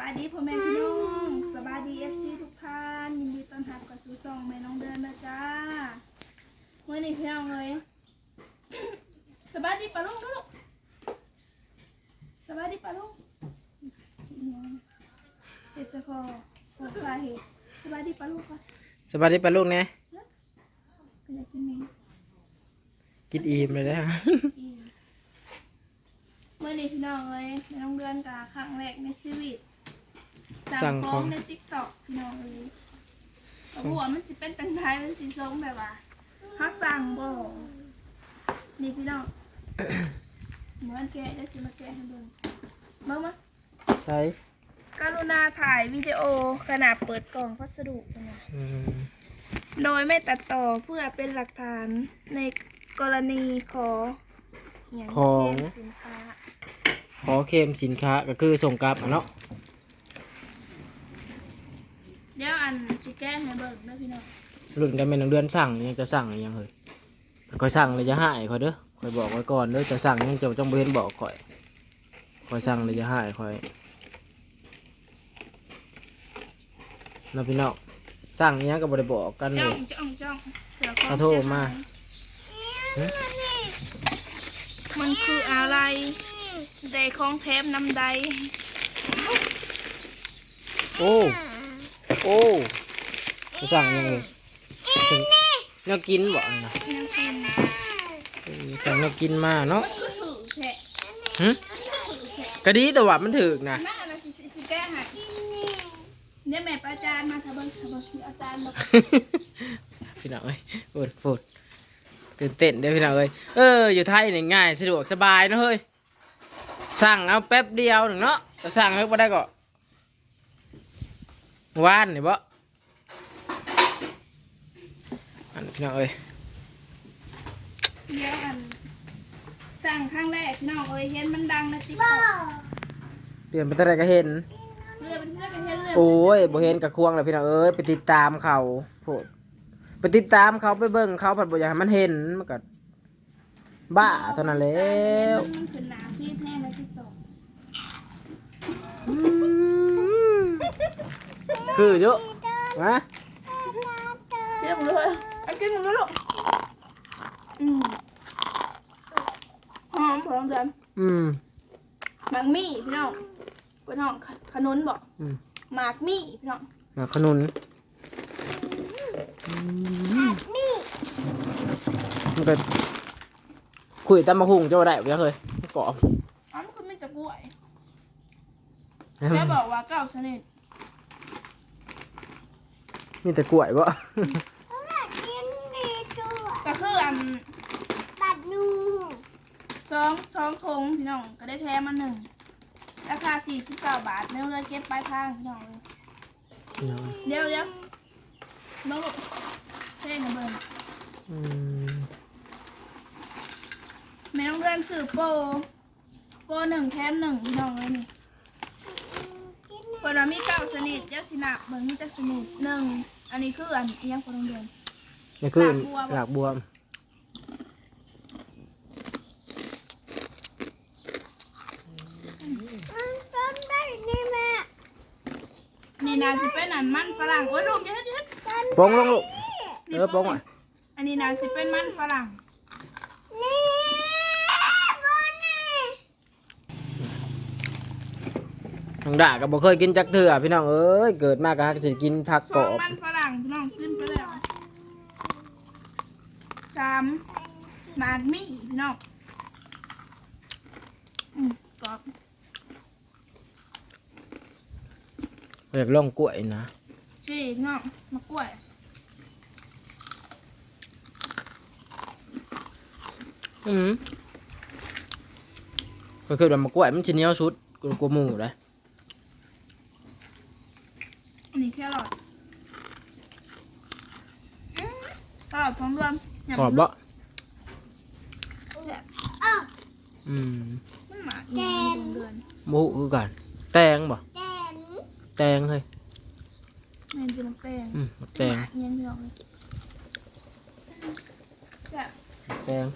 บายดีพ่อแม่พี่น้องสบายดีเอฟซีทุกท่านยินดีต้อนรับกับสู่ซองแม่น้องเดือนนะจ้าเมื่อนี้พี่น้องเลยสบายดีปะลุงลูกสบายดีปะลุงเด็ดจะพอปวดสาเหตุสบายดีปะลุงก่อนสบายดีปะลูกเนี่ยก็อยากกินนี้กินอิ่มเลยนะอีกเมื่อนี้พี่น้องเลยแม่น้องเดือนกับครั้งแรกในชีวิต สั่งของในติ๊กต็อกพี่น้องเลยแต่หัวามันสิเป็นตังไทยมันสิทรงแบบว่าฮักสั่งบ่นี่พี่น้องเหมือนแกะได้สิมาแกะให้เบิ่งเบิ่งมาใช่กรุณาถ่ายวิดีโอขณะเปิดกล่องพัสดุนะอืมโดยไม่ตัดต่อเพื่อเป็นหลักฐานในกรณีขออย่างของเช่นสินค้าขอเคลมสินค้าก็คือส่งกลับอะเนาะ เดี๋ยวอัน สิแก้ให้เบิ่งนะพี่น้องรุ่นกันเป็นเดือนสั่งยังจะสั่งยังเฮ้ยคอยสั่งเลยจะหายคอยเด้อคอยบอกไว้ก่อนเด้อจะสั่งยังจะต้องเห็นบอกคอยคอยสั่งเลยจะหายคอยนะพี่น้องสั่งอิหยังก็บ่ได้บอกกันเลจ้อยงจ้องจ้องเสือขอโทษมาหึมันคืออะไรไดของเทปน้ำใดโอ้โอ้ จะสั่งยังเลยถึงแนวกินบ่นี่นะยังกินเออสั่งแนวกินมาเนาะมันคือถือแฉะหึถือแฉะก็ดีแต่ว่ามันถึกนะแม่อะไรสิสิสิแก้ให้เนี่ยแม่ประจานมาทะเบิ้งทะเบิ้งที่อาจารย์บอกพี่น้องเอ้ยพูดพูดตื่นเต้นเด้อพี่น้องเอ้ยเอออยู่ไทยนี่ง่ายสะดวกสบายเนอะเฮ้ยสั่งเอาแป๊บเดียวหนึ่งเนาะจะสั่งให้บ่ได้ก็ว่านนี่บ่ อันพี่น้องเอ้ยเดี๋ยวอันสั่งครั้งแรกน้องเอ้ยเห็นมันดังในติ๊กต็อกเปลี่ยนไปเท่าไหรก็เห็น เรือเป็นเรื่องกันเห็นเรือโอ้ยบ่เห็นกับควงเลยพี่น้องเอ้ยไปติดตามเขาโพดไปติดตามเขาไปเบิ่งเขาผัดบ่อยากให้มันเห็นมันก็บ้าเท่านั้นแล้วมันคือหนาพี่แท้ในติ๊กต็อกคือเยอะนะเชื่อผมเลยเอา กินมึงแล้วลูกอืมหอมพอลองเดินอืมหมากมี่พี่น้องเป็นห้องขขนุนบอกอืมหมากมี่พี่น้องมาขนุนมันก็คุยตามมาหุงเจ้าได้บ่เคยกรอบอ๋อมันคือไม่จะกล้วยแม่บอกว่าเก้าชนิดมีแต่กล้วยบ่ ก็คืออันสองสองทงพี่น้องก็ได้แท้มาหนึ่งราคาสี่สิบเก้าบาทไม่ต้องเลยเก็บปลายทางพี่น้องเลยเดี๋ยวเดี๋ยวน้องลูกเท่นะเบิร์นอืมแม่น้องเดือนสื่อโปรโปรหนึ่งแถมหนึ่งพี่น้องเลยนี่เปิดมามีเก้าชนิดยักษ์สินะเบิร์นมีจักชนิดหนึ่งอันนี้คืออันอิหยังพอน้องเดือนนี่คือหหลาลากกบบววม ม นี่นาสิเป็นอันมันฝรั่งโอ้ยลูกเยอะเยอะปองลงลูกเออปองอะอันนี้นาสิเป็นมันฝรั่งทางด่าก็บ่เคยกินจักเทื่อพี่น้องเอ้ยเกิดมาก็ฮักสิกินผักสกรอองบมันฝรั่งพี่น้องขึ้นไปแล้วสามหมากมี่พี่น้องอืมกรอบ อยากลองกล้วยนะสี่พี่น้องมะกล้วยอืมก็คือว่ามากล้วยมันสิเหนียวสุดกว่าหมูเลยอันนี้แครอทอืมแครอทพร้อมรวมยำกรอบบ่แบบอืมมันหมาอีกอย่างเดือนหมูคือกัน แตงบ่ แตงเฮ้ยแม่นจะมาแป้งอืมแตงหมาเงี้ยพี่น้องเลยแบบแตง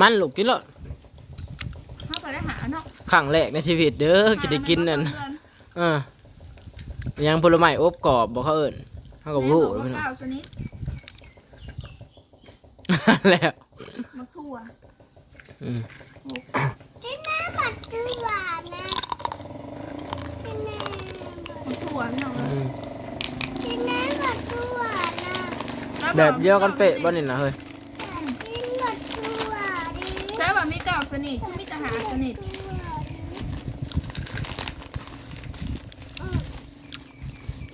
มันลูกกินเลยเข้าไปแล้วครั้งแรกในชีวิตเด้อจะได้กินนั่นเออยังผลไม้อบกรอบบอกเขาเอิญเขาก็บแม่รู้บอกว่าพี่น้องเก้าชนิดแล้วมะทั่วอืมที่แม่ บัดตัวนะที่แม่มะทั่วพี่น้องเอ้อืยมที่แม่บัดตัวนะล้วแบบเดียวกันเป๊ะบ่นี่นะเฮ้ยที่บัดตัวดิใช่ว่ามีเก้าชนิดคือมีแต่หาชนิด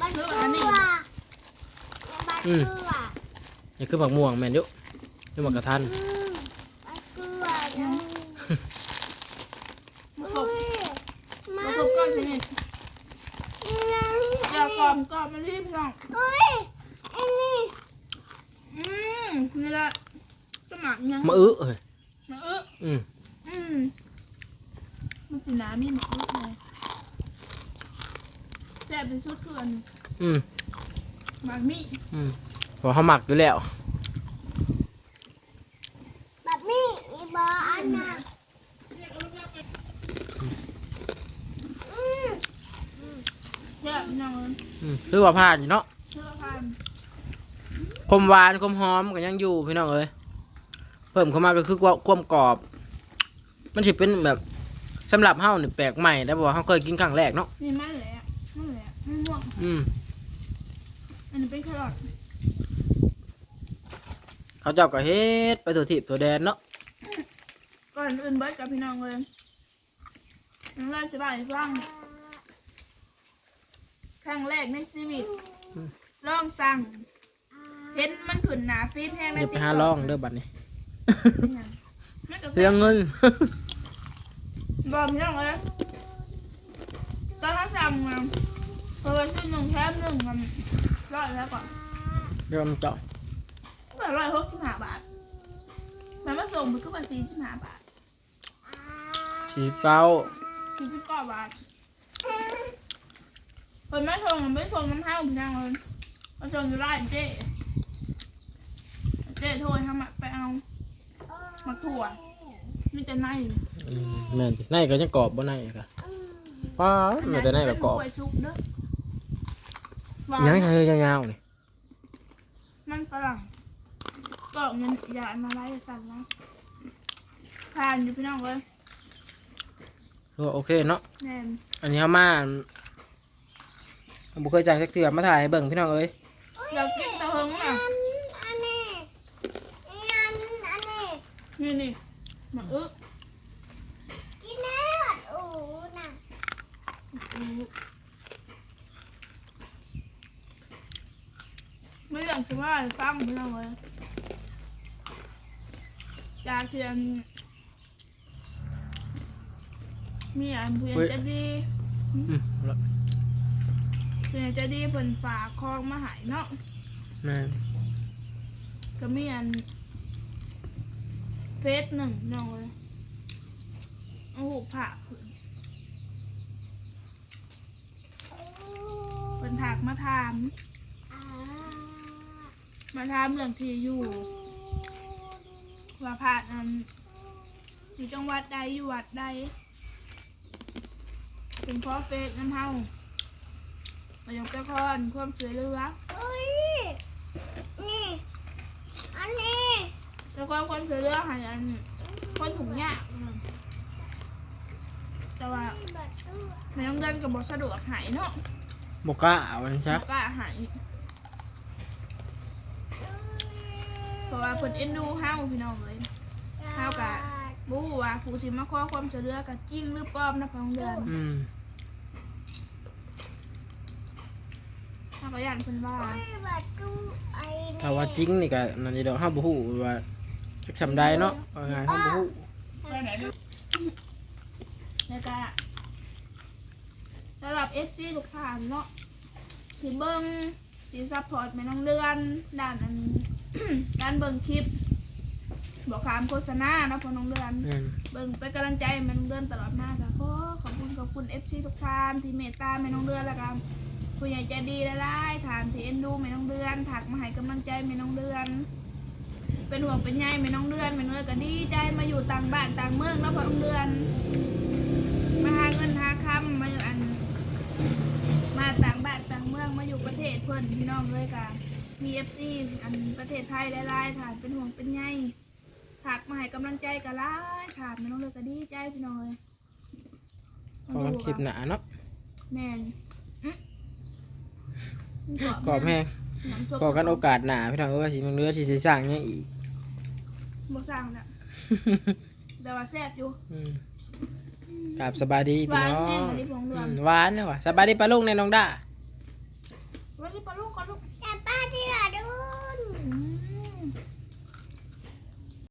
บัดตัวบัดตัวนี่คือผักม่วงแม่นอยุนี่หมักกระทัน บัดตัวนะ มะกบมะกบเก้าชนิด เดี๋ยวกรอบกรอบมาที่พี่น้องเฮ้ยอันนี้อืมนี่ละสมัครยังมะอื้อเฮ้ยมะอึอืมอืมมันสีน้ำมีมะอึเลยแซ่บที่สุดคืออันอืมหมากมี่อืมเพอเขาหมักอยู่แล้ว แบบนี้อีบออันน่ะอืม แซ่บพี่น้องเอ้ยอืมคือว่าผ่านอยู่เนาะเชื่อพันคมหวานคมหอมก็ยังอยู่พี่น้องเอ้ยเพิ่มเข้ามาก็คือความกรอบ มันสิเป็นแบบสำหรับเฮานี่แปลกใหม่ได้บอกว่าเฮาเคยกินครั้งแรกเนาะนี่มันแหละมันแหละมันม่วงอืมอันนี้เป็นแครอทเขาเจ้าก็เฮ็ดไปตัวทิพย์ตัวแดนเนาะก่อนอื่นเบิร์ดกับพี่น้องเลยยังแรกจะบ่ายฟัง ครั้งแรกในชีวิตลองสั่งเห็นมันขึ้นหนาฟีดแห้งในอย่าไปหาลองเด้อบัดนี้มันก็เสียเงิน บอกพี่น้องเลยตอนเขาสั่งมาเปิดขึ้นหนึ่งแถมหนึ่งมันร้อยแล้วก่อนเริ่มเจาะเปิดร้อยหกสิบห้าบาทมันมาส่งมันก็เป็นสี่สิบห้าบาท สีเก้าสี่สิบเก้าบาท คนไม่ส่งมันไม่ส่งน้ำเท้าพี่น้องเลยมาส่งอยู่ร้านเจ๊เจ๊โทรทำอะไปเอามาถั่วมีแต่ในอืมแม่นสิในก็ยังกรอบบ่ในก็ป้าแม่นแต่ในแบบกรอบเป็นซุปเด้อยังใช้ยาวๆนี่มันฝรั่งก็เงินอย่าเอามาไล่กันนะทานอยู่พี่น้องเลยก็โอเคเนาะแน่น อันนี้เฮามาผม บ่เคยจ่ายสักเทื่อมาถ่ายให้เบิ่งพี่น้องเอ้ยอยากกินตะเฮงอะอันนี้อันนี้อันนี้นี่นี่มาอึกินแม่บัดอูน่ะไม่อยากจะว่าให้ฟังพี่น้องเลยอยากเพียงมีอันเพียงจะดีอืมแล้ว เพียจะดีเพิ่นฝากคองมาใหายเนาะแม่นก็มีอันเฟซหนึ่งน้องเลยโอ้โหผ่าขึ้นเพิ่นถักมาถาม มาถามเรื่องที่อยู่ว่าผ่านอันอยู่จังหวัดใดอยู่วัดใดเป็นเพราะเฟซน้ำเฮา มาอยากไปคอนความช่วยเหลือเฮ้ย นี่ อันนี้แล้วก็ความช่วยเหลือให้อันคนถุงยากแต่ว่าบัดอูไม่ต้องเดินกับบสะดวกหายเนาะบ่กล้าเอาอันซะก็หายเพราะว่าเพิ่นเอ็นดูเฮาพี่น้องเลยเท่ากับบู้ว่าผู้ที่มาขอความช่วยเหลือกับจริงหรือปลอมนะพองเดือน อืม ถ้า ก็ย่านเพิ่นว่าถ้าว่าจริงนี่ก็นั่นนี่ดอกเฮาบ่ฮู้ว่าจักสำใดเนาะว่าไงเฮาบ่ฮู้ไปไหนดูแล้วก็สำหรับ FC ทุกท่านเนาะที่เบิ่งที่ซัพพอร์ตแม่น้องเดือนด้านอันการเบิ่งคลิปบอกคำโฆษณาเนาะพอน้องเดือนแม่นเบิ่งเป็นกำลังใจให้แม่น้องเดือนตลอดมาค่ะขอขอบคุณขอบคุณ FC ทุกท่านที่เมตตาแม่น้องเดือนแล้วกัน ผู้ใหญ่ใจดีหลายๆฐานที่เอ็นดูแม่น้องเดือนถักมาให้กำลังใจแม่น้องเดือน เป็นห่วงเป็นใยแม่น้องเดือนแม่น้องเดือนก็ดีใจมาอยู่ต่างบ้านต่างเมืองแล้วพอน้องเดือน มาหาเงินหาคำมาอยู่อัน มาต่างบ้านต่างเมืองมาอยู่ประเทศเพื่อนพี่น้องเลยกะมีเอฟซีอันประเทศไทยหลายๆถามเป็นห่วงเป็นใยถักมาให้กำลังใจกันหลายถามไม่น้องเลยก็ดีใจพี่น้องเลยพอกันคลิปหนาเนาะแมนอื้อ กรอบแห้งน้ำซุปพอกันโอกาสหนาพี่น้องเอ้ยว่าสิมันเนื้อสิสิสร้างหยังอีก บ่สั่งน่ะแต่ว่าแซ่บอยู่อืมกราบสบายดีหพี่วานน้อจริงงอันนี้ผงเหลือืองมหวานเลยว่ะสบายดีปะลุงในน้องด้า วันนี้ปลาลูกก่อนลูก แต่ป้าที่เรา